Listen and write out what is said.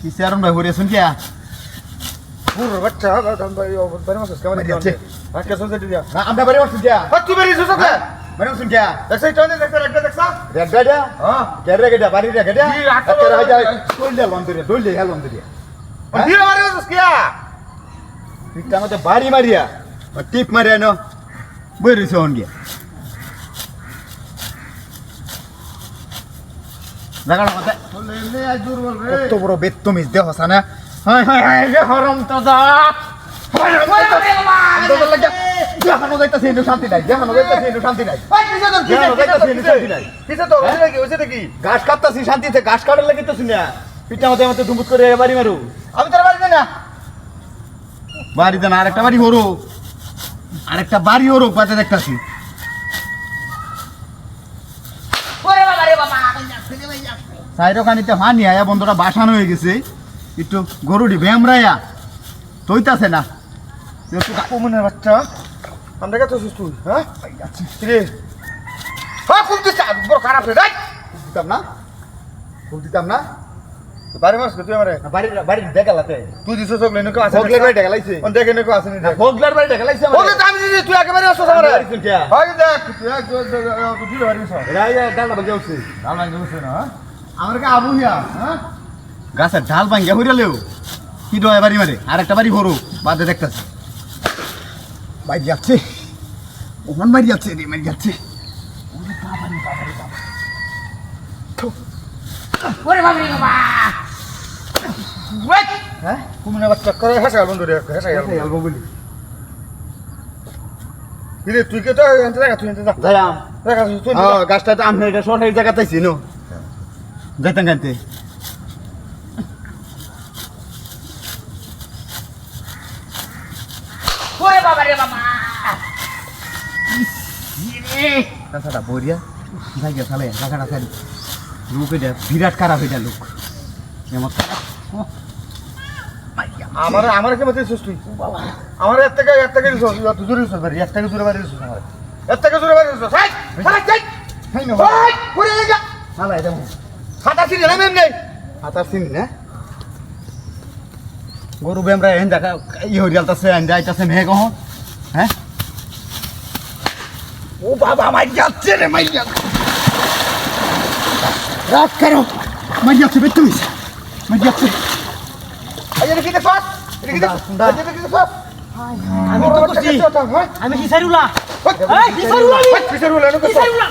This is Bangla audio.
কিসে আর ভাই হরিয়াছেন কিয়া পুরো বাচ্চা বাড়ি মাস কেমন বাড়ি আছে। আজকে শুনতে দিয়া না আমরা বাড়ি উঠছেন কিয়া তুই বেরিয়ে শুনতে বাড়ি উঠছেন কিয়া দেখছ টনে দেখছ একটা দেখছ রেড গাড়িয়া হ্যাঁ কেরে গেডা বাড়ি রে গেডা জি, রাখো। কেরে হাই যায় দোল দে লন্দরিয়া দোল দে লন্দরিয়া দিয়ে মারি আছিস কিয়া পিকটা মতে বাড়ি মারিয়া টিপ মারিয়া ন বই রইছে হন গিয়া জায়গাটা মতে এমনি আজ দুর্বল রে কত বড় বেত্তমিজ দেহ সানা হাই হাই হাই রে হরম দাদা দেখানো যাইতাছে কিন্তু শান্তি নাই দেখানো যাইতাছে কিন্তু শান্তি নাই দেখানো যাইতাছে কিন্তু শান্তি নাই কিসে তো হইছে নাকি হইছে নাকি ঘাস কাটতাছি শান্তিতে ঘাস কাটার লাগিতেছি না পিঠা মতে মতে দুমুত করে বাড়ি মারু আমি তোর বাড়ি না বাড়িতে না আরেকটা বাড়ি হরো আরেকটা বাড়ি হরো পাতে দেখতাছি সাইরো কানিতে হানি আয়া বন্ধুরা, বাসানো হয়ে গেছে। একটু গরুটি ভেমরাইয়া তৈতাছে না। একটু কাকু মনে বাচ্চা। আমরা কত সুস্থ হ্যাঁ রে হ্যাঁ খুব বড় খারাপ রে দিতাম না? খুব দিতাম না? বাড়ি মাস তুই আমারে? বাড়ির বাড়ির দেখালাতে। তুই দিছ সব লেনু কা আছে ভোগলের বাড়ি দেখালাইছে। অন দেখে নেকো আছে নি দেখ ভোগলের বাড়ি দেখালাইছে ওকে তো আমি দিছি তুই একেবারে আসছ আমারে। হয় দেখ তুই এক তুই তুই বাড়ি আসছ ডাল ভাঙ্গা উঠছে। ডাল ভাঙি বসে না আমার কে আবু হিয়া হ্যাঁ? গাছের ঢাল ভাঙ্গা হইরালেও কি ডয় বাড়ি মারে আর একটা বাড়ি হরো বাদে দেখতাছে। বাইরে যাচ্ছে। ওমান বাড়ি যাচ্ছে রে বাড়ি যাচ্ছে। হ্যাঁ? কুমনের বাচ্চা করে হেসে গেল বন্ধু রে হেসে গেল বলি। রে তুই কে তো এনতে দেখা তুই এনতে যা। যাইলাম দেখা তুই হ্যাঁ গাছটা তো আমি এটা সরকারি জায়গাতে আছি নো? যাইতাম কাছাটা জায়গা চালি লোক এটা বিরাট খারাপ এটা লোক। এমন আমার আমার কে মতে সুস্থ আমার এর থেকে এর থেকে দিছ তুই জুরি বাড়ি এর থেকে জুরি বাড়ি দিছ আমার। এর থেকে জুরি বাড়ি দিছ হাই হাই হাই হাই না হাই পুরে যা। হালা এটা হাতা ছিড়ে না মেম নেই। হাতার চিনি না? গরু বেমরা এন দেখা ই হরিয়ালতাছে এন যাইতাছে মেঘ হন হ্যাঁ? ও বাবা মাই যাচ্ছে রে মাই যাচ্ছে। রাত করো। মাই যাচ্ছে বেতুইস মাই যাচ্ছে। যে কি দেখছ কি দেখছ যে কি দেখছ আমি তো করছি। হ্যাঁ? আমি কি সাইরুলা এই কি সাইরুলা